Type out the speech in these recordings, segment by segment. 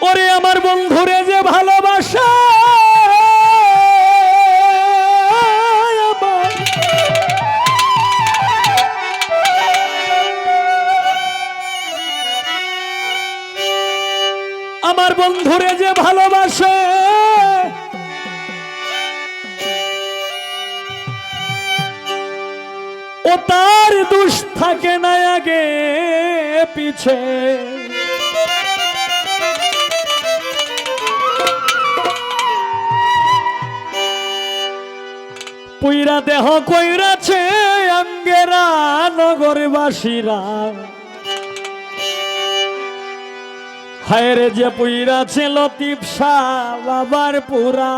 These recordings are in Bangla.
ওরে আমার বন্ধুরে যে ভালোবাসা, আমার। বন্ধুরে যে ভালোবাসে, ও তার দুষ থাকে না আগে পিছে পুইরা দেহ কইরাছে আঙ্গেরা নগরবাসীরা। হায়রে যে পুইরাছে লতিফ শাহ বাবার পুরা।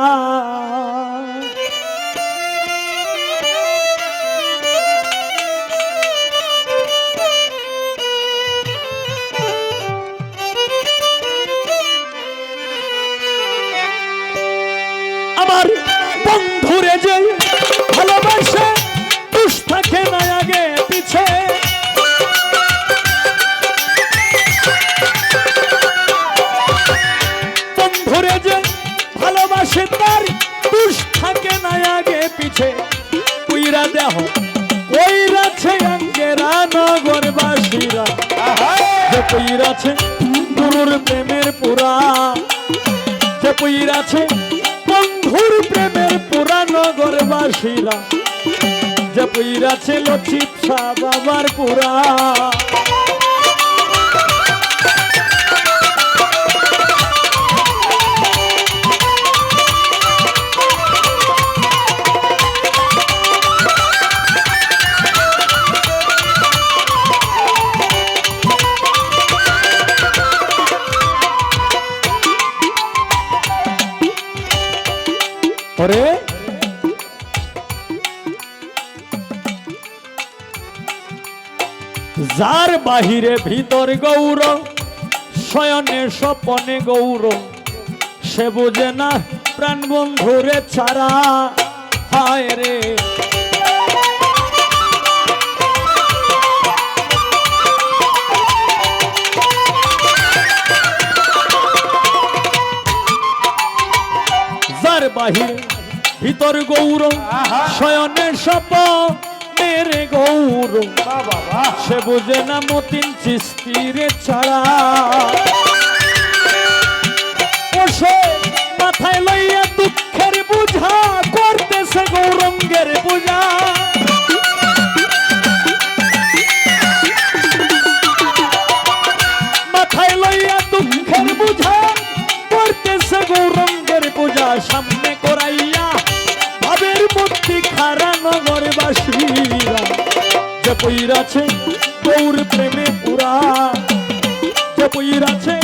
আমার বন্ধুরে যে তার দুষ থাকে না আগে পিছে। কুইরা দেহ কইরাছে আঙ্গেরা নগরবাসীরা। যে কইরাছে গুরুর প্রেমের পুরা। যে পইরাছে বন্ধুর প্রেমের পুরা নগরবাসীরা। যে পইরাছে লক্ষিত শাহ বাবার পুরা। যার বাহিরে ভিতর গৌর শয়নে স্বপনে গৌর। সে বুঝে না প্রাণ বন্ধুরে ছাড়া হায় রে। যার বাহিরে ভিতর গৌর শয়নে সপ মেরে গৌর। সে বুঝে না মতিন চিস্তিরে ছাড়া। মাথায় লইয়া দুঃখের বুঝা করতেছে গৌরঙ্গের পূজা পইরাছে গৌর প্রেমে পুরা যে পইরাছে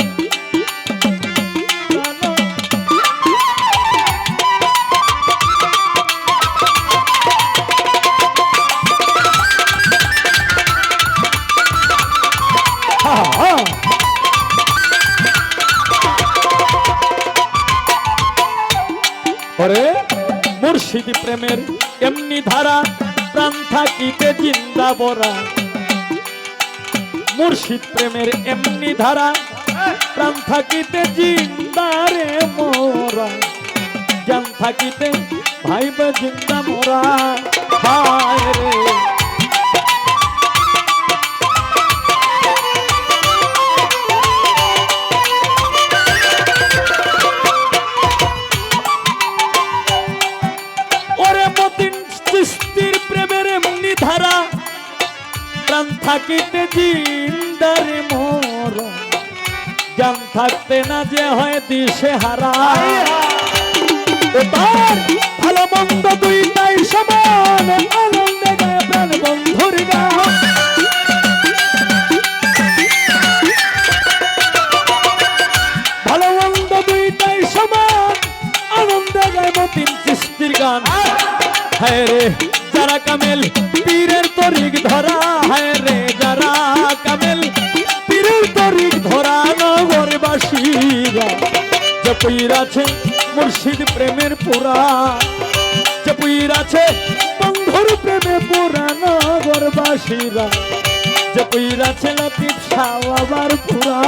প্রেমের এমনি ধারা প্রাণ থাকিতে জিন্দা বরা। মুর্শিদ প্রেমের এমনি ধারা, প্রাণ থাকিতে জিন্দারে মোরা। জ্ঞান থাকিতে ভাইবা জিন্দা মোরা। ভাই রে। থাকতে না যে হয় দিশে হারা ভালো মন্দ দুইটাই সমান আনন্দে গায়ে প্রাণ বন্ধুর গান। ভালো মন্দ দুইটাই সমান আনন্দে গায়ে মতিন চিস্তির গান। হায় রে যারা কামেল পীরের তরিক ধরা হায় রে যারা কামেল পীরের তরিক ধরা পীর মুর্শিদ প্রেমের পুরা। যে পীর আছে বন্ধুর প্রেমে পুরা নগরবাসীরা যে পীর আছে লতিফ সাওয়াবার পুরা।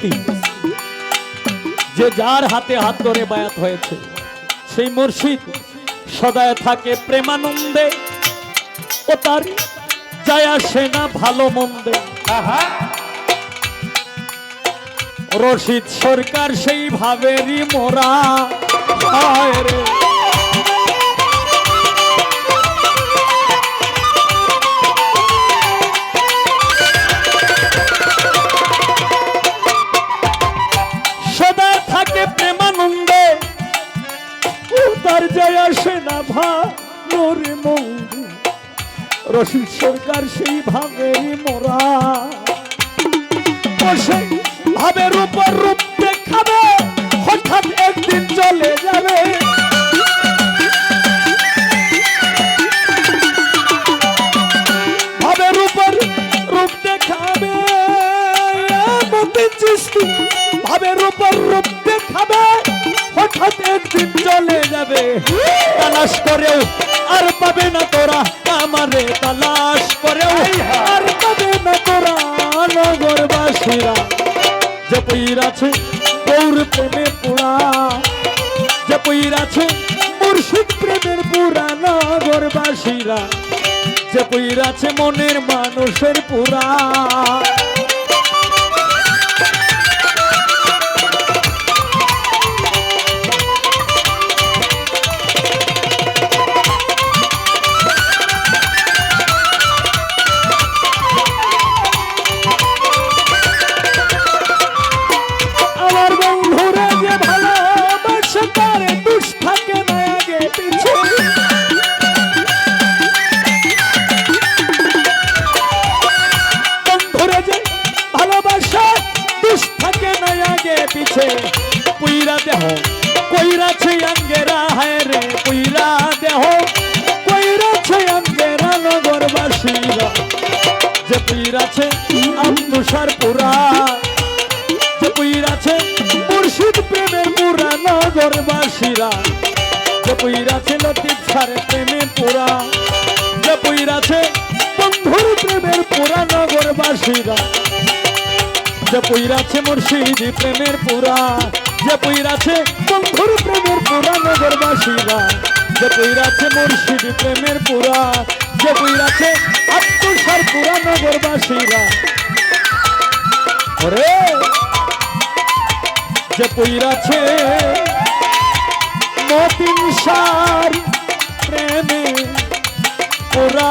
চিস্তি যে যার হাতে হাত ধরে বায়াত হয়েছে সেই মুর্শিদ সদায় থাকে প্রেমানন্দে। ও তার যায় আসে না ভালো মন্দে। রশিদ সরকার সেই ভাবেরই মোরা। হায় রে। সেই ভাবেরই মোরা বসে ভাবের উপর রূপ দেখাবে, হঠাৎ একদিন চলে যাবে। ভাবের উপর রূপ দেখাবে ভাবের উপর রূপ দেখাবে, হঠাৎ একদিন চলে যাবে। তালাশ আর পাবে না তোরা আমারে তালাশ নগরবাসীরা যে পইর আছে, গৌর প্রেমে পোড়া। যে পইর আছে, মুর্শিদ প্রেমের পুরা নগরবাসীরা। যে পইর আছে, মনের মানুষের পুরা। আগে পিছে। পুইরা দেহ কইরাছে আঙ্গেরা, হায় রে পুইরা দেহ। কইরাছে আঙ্গেরা নগরবাসীরা যে পুইরাছে আত্মসার পুরা। যে পুইর আছে মুর্শিদ প্রেমের পুরা নগরবাসীরা যে পুইর আছে লতিফ সারে প্রেমের পুরা। যে পুইর আছে বন্ধুর প্রেমের পুরা নগরবাসীরা যে পুইর আছে মুর্শিদ প্রেমের পুরা, যে পুইর আছে বন্ধুর প্রেমের পুরা নগরবাসীরা, যে পুইর আছে মুর্শিদ প্রেমের পুরা, যে পুইর আছে আত্মসার পুরা নগরবাসীরা। ওরে! যে পইরাছে মতিন সার প্রেমে পুরা